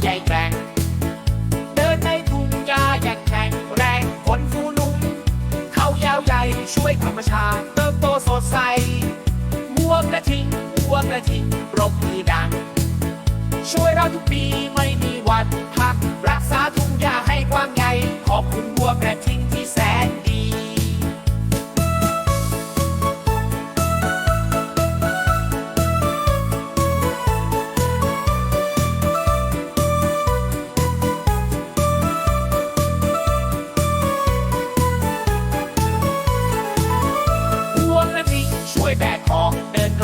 ใหญ่แกร่ง เดินในทุ่งหญ้าอย่างแข็งแรงคนฟูนุ่ม เขายาวใหญ่ช่วยธรรมชาติเติบโตสดใสมัวกระทิงมัวกระทิงปรบมือดัง ช่วยเราทุกปีไม่มีวันพักรักษาทุ่งหญ้าให้กว้างใหญ่ขอบคุณมัวกร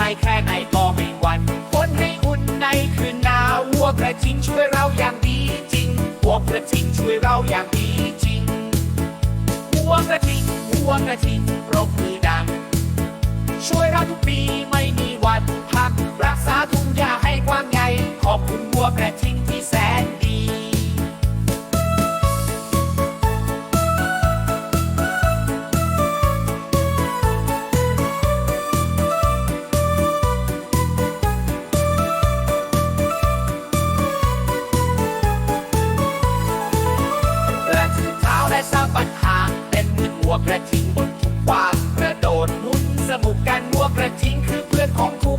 เดินไกลแค่ไหนก็ไม่หวั่นฝนให้อุ่นในคืนหนาววัวกระทิงช่วยเราอย่างดีจริงวัวกระทิงช่วยเราอย่างดีจริงวัวกระทิงวัวกระทิงปรบมือดังช่วยเราทุกปี สาปัญหา เป็นมือหัวกระทิงบนทุกความกระโดดนุ่นสมุกกันหัวกระทิงคือเพื่อนของทุก